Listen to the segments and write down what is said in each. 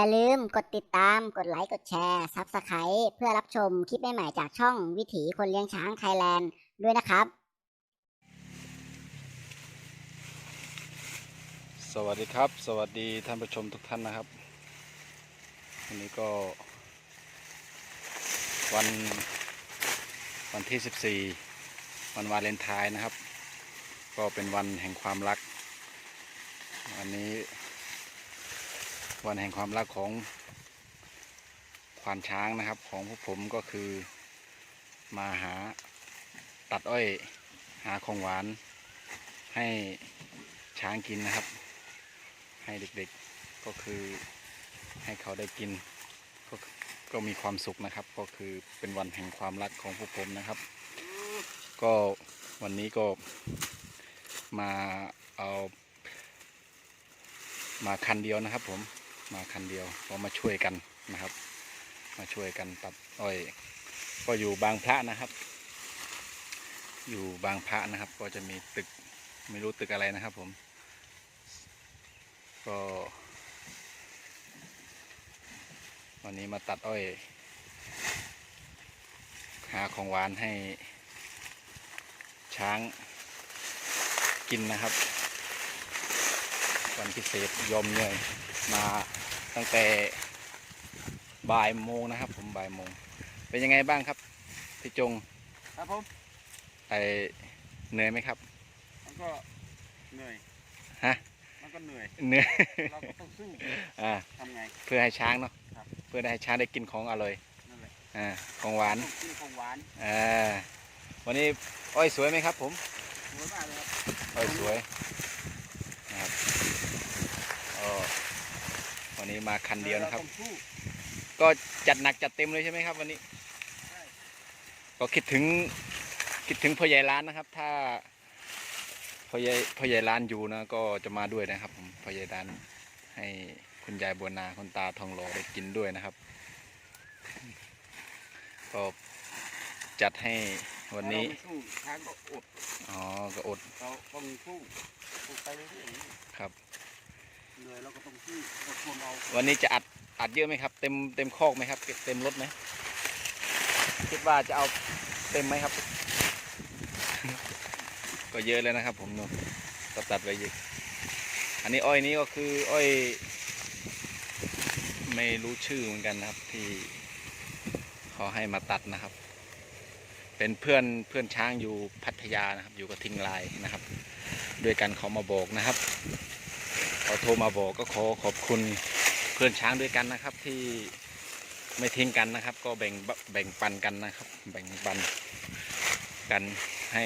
อย่าลืมกดติดตาม กดไลค์ กดแชร์ซับสไครต์เพื่อรับชมคลิปใหม่ๆจากช่องวิถีคนเลี้ยงช้างไทยแลนด์ด้วยนะครับ สวัสดีครับ สวัสดีท่านผู้ชมทุกท่านนะครับ วันนี้ก็ วันวันที่ 14 วันวาเลนไทน์นะครับ ก็เป็นวันแห่งความรัก วันนี้ วันแห่งความรักของควานช้างนะครับ ของพวกผมก็คือมาหาตัดอ้อยหาของหวาน ให้ช้างกินนะครับ ให้เด็กๆก็คือให้เขาได้กินก็ก็มีความสุขนะครับ ก็คือเป็นวันแห่งความรักของพวกผมนะครับ ก็วันนี้ก็มาเอามาคันเดียวนะครับผม มาคันเดียวก็มาช่วยกันนะครับ มาช่วยกันตัดอ้อย ก็อยู่บางพระนะครับ อยู่บางพระนะครับ ก็จะมีตึกไม่รู้ตึกอะไรนะครับ ผม ก็ วันนี้มาตัดอ้อย หาของหวานให้ช้างกินนะครับ วันพิเศษยอมเหนื่อยมา ตั้งแต่บ่ายโมงนะครับ ผมบ่ายโมง เป็นยังไงบ้างครับพี่จงครับผมไอเหนื่อยไหมครับ มันก็เหนื่อยฮะมันก็เหนื่อยเหนื่อยเราก็ต้องสู้อ่าทำไง เพื่อให้ช้างเนาะครับ เพื่อให้ช้างได้กินของอร่อยนั่นแหละอ่าของหวานต้องกินของหวานอ่าวันนี้อ้อยสวยไหมครับ ผมสวยมากเลยครับอ้อยสวยนะครับอ๋อ วันนี้มาคันเดียวนะครับาต้องสู้ก็จัดหนักจัดเต็มเลยใช่ไหมครับ วันนี้ใช่ก็คิดถึงคิดถึงพ่อใหญ่ร้านนะครับ ถ้าพ่อใหญ่พ่อใหญ่ร้านอยู่นะก็จะมาด้วยนะครับ ผมพ่อใหญ่ร้านให้คุณยายบัวนาคุณตาทองหล่อได้กินด้วยนะครับ ก็จัดให้วันนี้ถ้าเราไม่สู้ช้างก็อดอ๋อก็อดเราต้องสู้สู้ไปเรื่อยครับๆเห นื่อยเราก็ต้องสู้อดทนเอาวันนี้จะอัดอัดเยอะไหมครับ เต็มเต็มคอกไหมครับ เต็มรถไหมคิดว่าจะเอาเต็มไหมครับ ก็เยอะเลยนะครับ ผมนู่นตัดตัดไว้เยอะอันนี้อ้อยนี้ก็คืออ้อย ไม่รู้ชื่อเหมือนกันนะครับ ที่เขาให้มาตัดนะครับ เป็นเพื่อนเพื่อนช้างอยู่พัทยานะครับ อยู่กับทิงลายนะครับ ด้วยกันเขามาบอกนะครับ เขาโทรมาบอกก็ขอขอบคุณเพื่อนช้างด้วยกันนะครับ ที่ไม่ทิ้งกันนะครับ ก็แบ่งแบ่งปันกันนะครับ แบ่งปันกันให้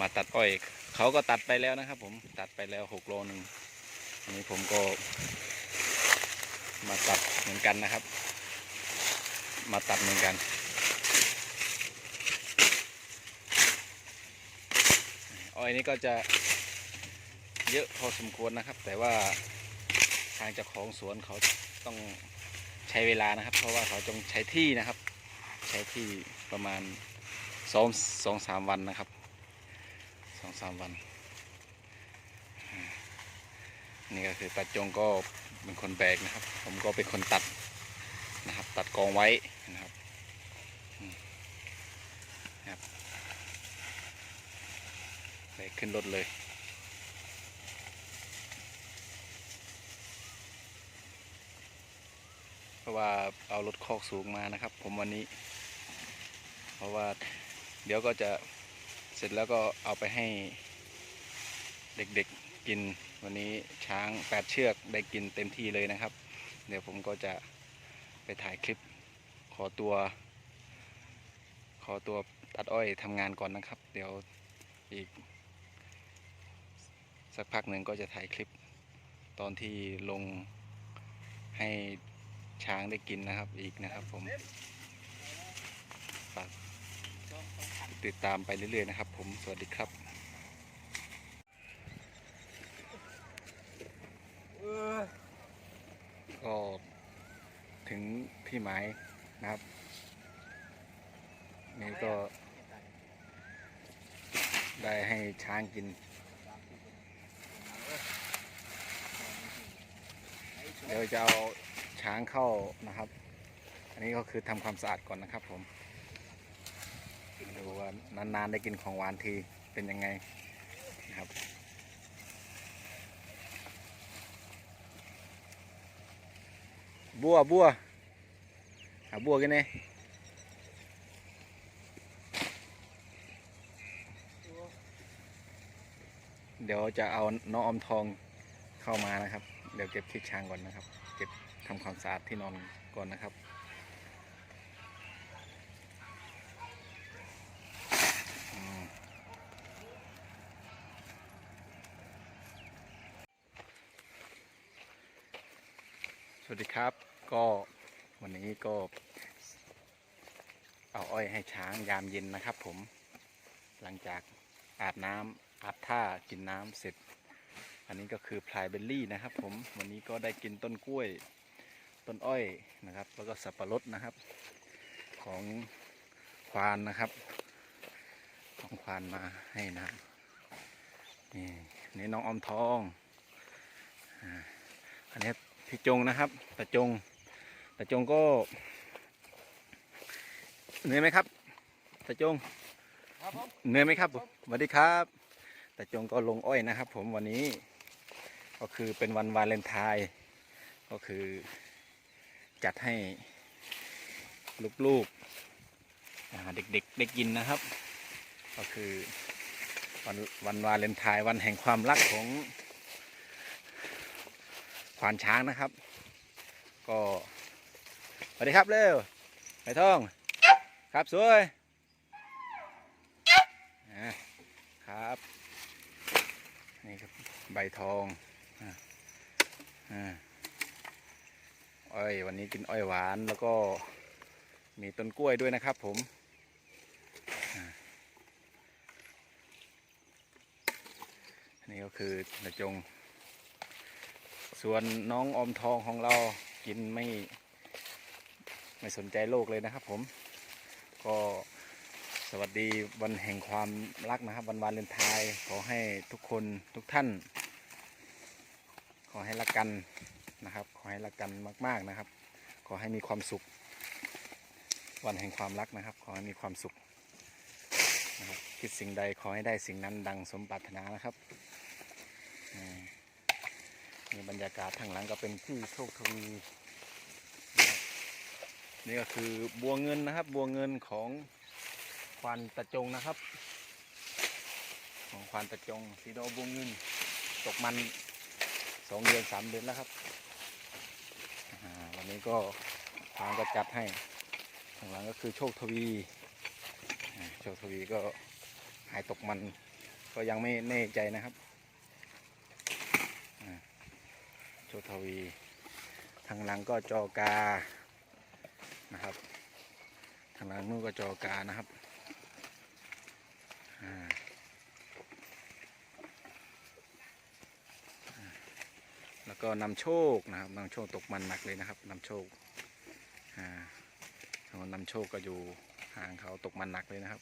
มาตัดอ้อยเขาก็ตัดไปแล้วนะครับ ผมตัดไปแล้วหกโลหนึ่งอันนี้ผมก็มาตัดเหมือนกันนะครับ มาตัดเหมือนกันอ้อยนี้ก็จะ เยอะพอสมควรนะครับ แต่ว่าทางเจ้าของสวนเขาต้องใช้เวลานะครับ เพราะว่าเขาต้องใช้ที่นะครับ ใช้ที่ประมาณสองสองสามวันนะครับสองสามวัน นี่ก็คือตาจงก็เป็นคนแบกนะครับ ผมก็เป็นคนตัดนะครับ ตัดกองไว้นะครับครับแบกขึ้นรถเลย เพ ราะว่าเอารถคอกสูงมานะครับ ผมวันนี้ เพราะว่าเดี๋ยวก็จะเสร็จแล้วก็เอาไปให้เด็กๆกินวันนี้ช้างแปดเชือกได้กินเต็มที่เลยนะครับ เดี๋ยวผมก็จะไปถ่ายคลิปขอตัว ขอตัวตัดอ้อยทำงานก่อนนะครับ เดี๋ยวอีก สักพักหนึ่งก็จะถ่ายคลิปตอนที่ลงให้ ช้างได้กินนะครับอีกนะครับ ผมฝากติดตามไปเรื่อยๆนะครับ ผมสวัสดีครับก็ถึงที่หมายนะครับ นี่ก็ ได้ให้ช้างกิน เดี๋ยวจะเอา ช้างเข้านะครับ อันนี้ก็คือทำความสะอาดก่อนนะครับผมดูว่านานๆได้กินของหวานทีเป็นยังไงนะครับบัวบัวหาบัวกันเนี่ยเดี๋ยวจะเอาน้องอมทองเข้ามานะครับ เดี๋ยวเก็บขี้ช้างก่อนนะครับ เก็บ ทำความสะอาดที่นอนก่อนนะครับ สวัสดีครับ ก็วันนี้ก็ เอาอ้อยให้ช้างยามเย็นนะครับผม หลังจากอาบน้ำอาบท่ากินน้ำเสร็จอันนี้ก็คือพลายเบลลี่นะครับผม วันนี้ก็ได้กินต้นกล้วย ต้นอ้อยนะครับ แล้วก็สับปะรดนะครับ ของควานนะครับ ของควานมาให้นะครับนี่นี่น้องอมทองอ่าอันนี้พี่จงนะครับตาจงตาจงก็เหนื่อยไหมครับตาจงครับผมเหนื่อยไหมครับสวัสดีครับตาจงก็ลงอ้อยนะครับ ผมวันนี้ ก็คือเป็นวันวาเลนไทน์ก็คือ จัดให้ลูกๆเด็กๆได้กินนะครับ ก็คือวันวันวาเลนไทน์วันแห่งความรักของควานช้างนะครับ ก็สวัสดีครับเร็วไปท่อง ครับสวยครับนี่ครับใบทองอ่าอ้ อ้อยวันนี้กินอ้อยหวานแล้วก็มีต้นกล้วยด้วยนะครับผมนนี่ก็คือนาจง ส่วนน้องอมทองของเรากินไม่ ไม่สนใจโลกเลยนะครับผม ก็สวัสดีวันแห่งความรักนะครับ วันวาเลนไทน์ขอให้ทุกคนทุกท่าน ขอให้รักกัน นะครับ ขอให้รักกันมาก ๆนะครับ ขอให้มีความสุข วันแห่งความรักนะครับ ขอให้มีความสุขนะครับคิดสิ่งใดขอให้ได้สิ่งนั้นดังสมปรารถนานะครับนี่บรรยากาศทางหลังก็เป็นที่โชคทวีนี่ก็คือบัวเงินนะครับ บัวเงินของควานตะจงนะครับ ของควานตะจงสีโดบัวเงินตกมันสองเดือนสามเดือนแล้วครับ นี้ก็ทางก็จัดให้ข้างหลังก็คือโชคทวีโชคทวีก็หายตกมันก็ยังไม่แน่ใจนะครับโชคทวีทางหลังก็จอกานะครับ ทางหลังนู้นก็จอกานะครับ แล้วก็นำโชคนะครับนำโชคตกมันหนักเลยนะครับนำโชคอ่าทางนำโชคก็อยู่ห่างเขาตกมันหนักเลยนะครับ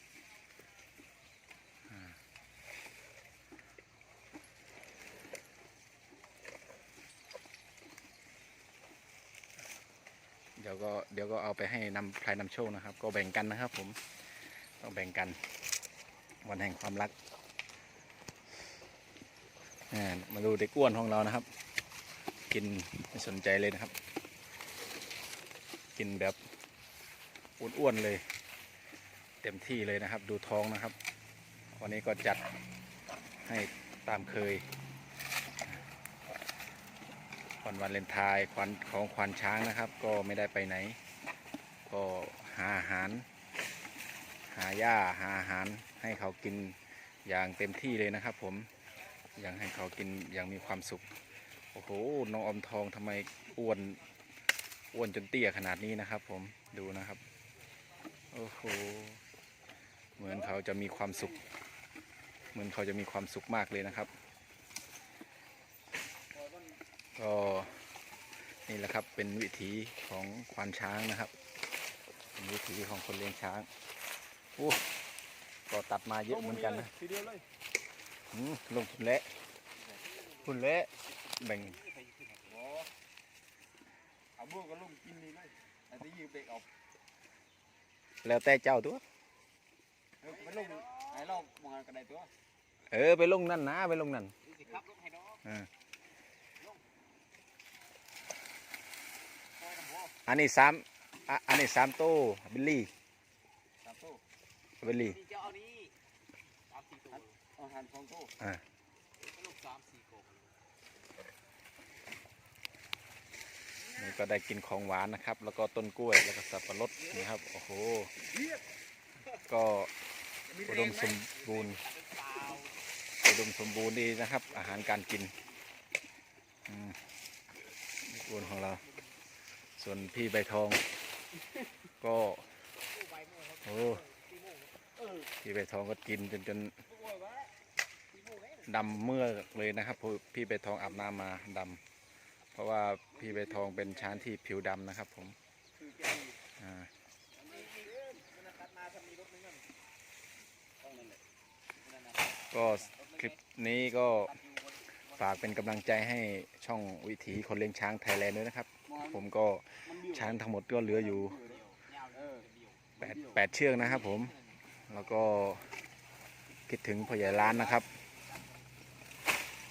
เดี๋ยวก็เดี๋ยวก็เอาไปให้นำพลายนำโชคนะครับ ก็แบ่งกันนะครับ ผมต้องแบ่งกัน วันแห่งความรักอ่ามาดูเด็กอ้วนของเรานะครับ กินไม่สนใจเลยนะครับ กินแบบอ้วนๆเลย เต็มที่เลยนะครับ ดูท้องนะครับ วันนี้ก็จัดให้ตามเคยวันวันเลนทายควันของควานช้างนะครับ ก็ไม่ได้ไปไหน ก็หาอาหาร หาหญ้าหาอาหารให้เขากินอย่างเต็มที่เลยนะครับ ผม อย่างให้เขากินอย่างมีความสุข โอ้โห น้องอมทองทำไมอ้วนอ้วนจนเตี้ยขนาดนี้นะครับ ผมดูนะครับ โอ้โห เหมือนเขาจะมีความสุข เหมือนเขาจะมีความสุขมากเลยนะครับก็นี่แหละครับเป็นวิถีของควานช้างนะครับเป็นวิถีของคนเลี้ยงช้างโอ้ก็ตัดมาเยอะเหมือนกันนะทีเดียวเลยอืมลงทุนเละทุนเละ แบ่งบัวก็ลุงกินนี่เลยแต่ที่ยืมเบรกออกแล้วแต่เจ้าตัวเออไปลุงไอ้เรามองกันได้ตัวเออไปลงนั่นนะไปลงนั่นสิครับลุงให้ดอกเออคอยน้ำหัวอันนี้สามอะอันนี้สามโต้บิลลี่สามตู้บิลลี่นี่จะเอานี้สามสี่ตัวอาหารสองตู้ อ่า ลูกสามสี่กบ นี่ก็ได้กินของหวานนะครับ แล้วก็ต้นกล้วยแล้วก็สับปะรดนี่ครับโอ้โหก็อุดมสมบูรณ์อุดมสมบูรณ์ดีนะครับ อาหารการกินอืมบนของเรา ส่วนพี่ใบทอง ก็โอ้พี่ใบทองก็กินจนจนดำเมื่อเลยนะครับเพราะพี่ใบทองอาบน้ำมาดำ เพราะว่าพี่ใบทองเป็นช้างที่ผิวดำนะครับผมอ่าก็คลิปนี้ก็ฝากเป็นกำลังใจให้ช่องวิถีคนเลี้ยงช้างไทยแลนด์ด้วยนะครับ ผมก็ช้างทั้งหมดก็เหลืออยู่แปดแปดเชือกนะครับผม แล้วก็คิดถึงพ่อใหญ่ล้านนะครับ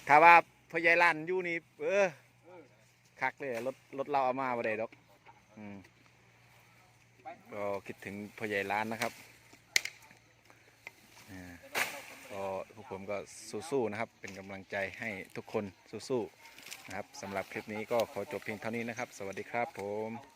ถ้าว่าพ่อใหญ่ล้านอยู่นี่เออ คักเลยรถรถเราเอามาบ่ได้ดอกอืมก็คิดถึงพ่อใหญ่ร้านนะครับอ่าก็พวกผมก็สู้ๆนะครับ เป็นกำลังใจให้ทุกคนสู้ๆนะครับสำหรับคลิปนี้ก็ขอจบเพียงเท่านี้นะครับ สวัสดีครับผม